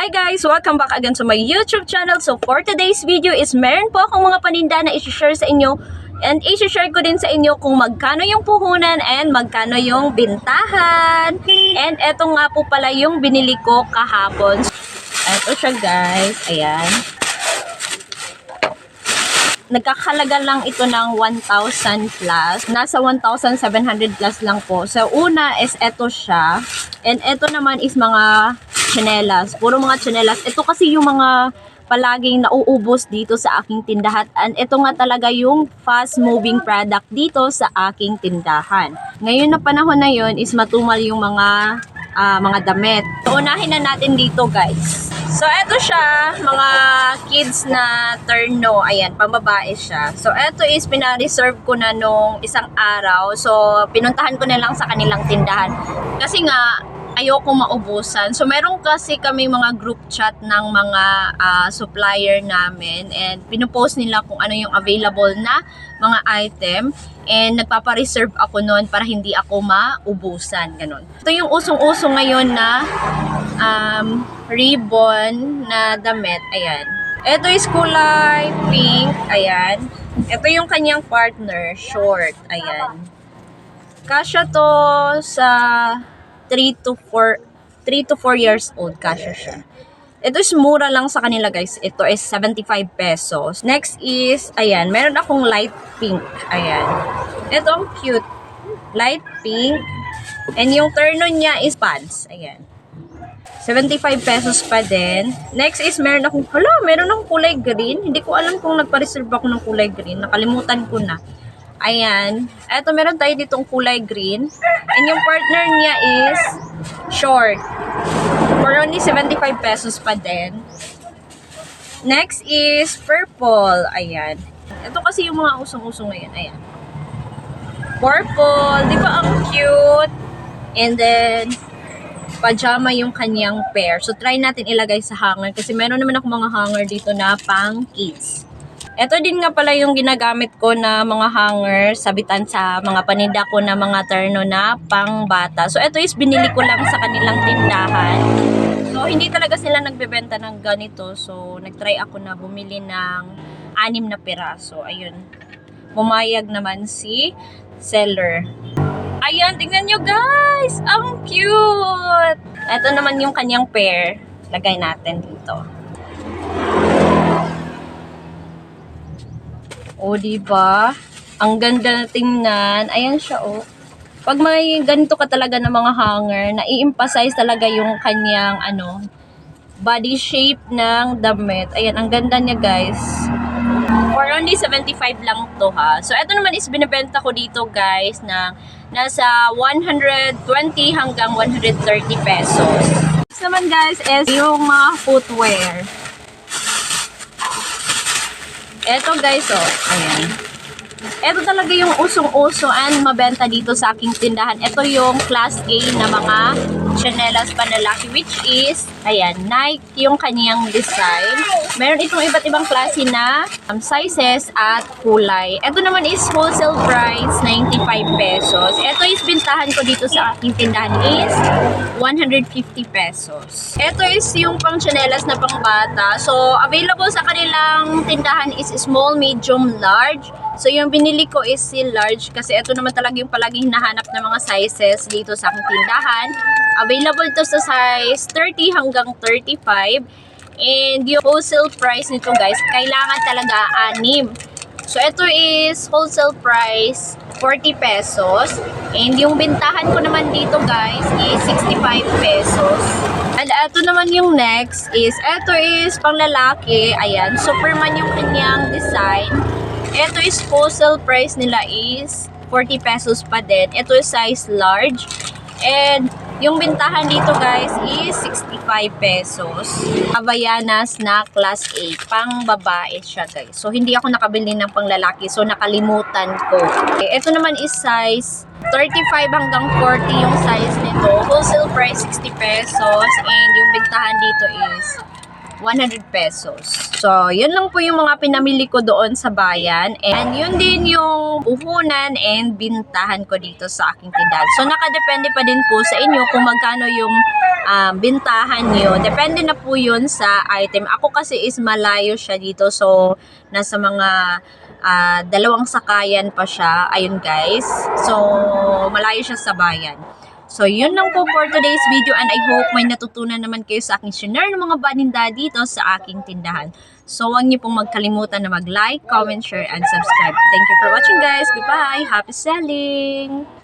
Hi guys! Welcome back again to my YouTube channel. So for today's video is meron po akong mga paninda na isi-share sa inyo and isi-share ko din sa inyo kung magkano yung puhunan and magkano yung bintahan. And eto nga po pala yung binili ko kahapon. Eto siya guys. Ayan. Nagkakalaga lang ito ng 1,000 plus. Nasa 1,700 plus lang po. So, una is eto siya. And eto naman is mga tsinelas. Puro mga tsinelas. Ito kasi yung mga palaging nauubos dito sa aking tindahan. And ito nga talaga yung fast-moving product dito sa aking tindahan. Ngayon na panahon na yon is matumal yung mga ah, mga damit. So, unahin na natin dito guys. So, eto siya, mga kids na terno. Ayan, pambabae siya. So, eto is pina-reserve ko na nung isang araw. So, pinuntahan ko na lang sa kanilang tindahan. Kasi nga, ayoko maubusan. So, meron kasi kami mga group chat ng mga ah, supplier namin and pinupost nila kung ano yung available na mga item and nagpapa-reserve ako noon para hindi ako maubusan. Ganon. Ito yung usong-uso ngayon na um, ribbon na damit. Ayan. Ito is kulay pink. Ayan. Ito yung kanyang partner, short. Ayan. Kasya to sa 3 to 4 3 to 4 years old kasya siya. Ito is mura lang sa kanila guys. Ito is 75 pesos. Next is, ayan, meron akong light pink. Ayan. Ito ang cute. Light pink. And yung turno niya is pads. Ayan. 75 pesos pa din. Next is meron akong, hala, meron akong kulay green. Hindi ko alam kung nagpa-reserve ako ng kulay green. Nakalimutan ko na. Ayan. Eto, meron tayo ditong kulay green. And yung partner niya is short. For only 75 pesos pa din. Next is purple. Ayan. Ito kasi yung mga usong-usong ngayon. Ayan. Purple. Di ba ang cute? And then, pajama yung kanyang pair. So, try natin ilagay sa hanger kasi meron naman ako mga hanger dito na pang kids. Ito din nga pala yung ginagamit ko na mga hanger sabitan sa mga paninda ko na mga terno na pang bata. So, ito is binili ko lang sa kanilang tindahan. So, hindi talaga sila nagbebenta ng ganito. So, nagtry ako na bumili ng anim na piraso. Ayun. Pumayag naman si seller. Ayan, tingnan nyo guys! Ang cute! Ito naman yung kanyang pair. Lagay natin dito. O, diba? Ang ganda na tingnan. Ayan siya, oh. Pag may ganito ka talaga ng mga hanger, na-emphasize talaga yung kanyang, ano, body shape ng damit. Ayan, ang ganda niya, guys. For only 75 lang to ha. So, ito naman is binibenta ko dito guys na nasa 120 hanggang 130 pesos. Next naman guys is yung mga footwear. Ito guys oh, ayan. Ito talaga yung usong-uso and mabenta dito sa aking tindahan. Ito yung class A na mga chanelas panlalaki which is, ayan, Nike yung kanyang design. Meron itong iba't ibang klase na um, sizes at kulay. Ito naman is wholesale price, 95 pesos. Ito is bintahan ko dito sa aking tindahan is 150 pesos. Ito is yung pang chanelas na pang bata. So, available sa kanilang tindahan is small, medium, large. So, yung binili ko is si large kasi ito naman talaga yung palaging hinahanap ng mga sizes dito sa aking tindahan. Available to sa size 30 hanggang 35. And yung wholesale price nito guys, kailangan talaga anim. So, ito is wholesale price 40 pesos. And yung bintahan ko naman dito guys is 65 pesos. And ito naman yung next is, ito is pang lalaki. Ayan, Superman yung kanyang design. Ito is wholesale price nila is 40 pesos pa din. Ito is size large. And yung bintahan dito guys is 65 pesos. Havaianas na class A. Pang babae siya guys. So hindi ako nakabili ng pang lalaki. So nakalimutan ko. Okay, ito naman is size 35 hanggang 40 yung size nito. Wholesale price 60 pesos. And yung bintahan dito is 100 pesos. So, yun lang po yung mga pinamili ko doon sa bayan. And yun din yung puhunan and bintahan ko dito sa aking tindahan. So, nakadepende pa din po sa inyo kung magkano yung um, bintahan nyo. Depende na po yun sa item. Ako kasi is malayo siya dito. So, nasa mga ah, dalawang sakayan pa siya. Ayun guys. So, malayo siya sa bayan. So, yun lang po for today's video and I hope may natutunan naman kayo sa aking share ng mga baninda dito sa aking tindahan. So, huwag niyo pong magkalimutan na mag-like, comment, share, and subscribe. Thank you for watching guys. Goodbye! Happy selling!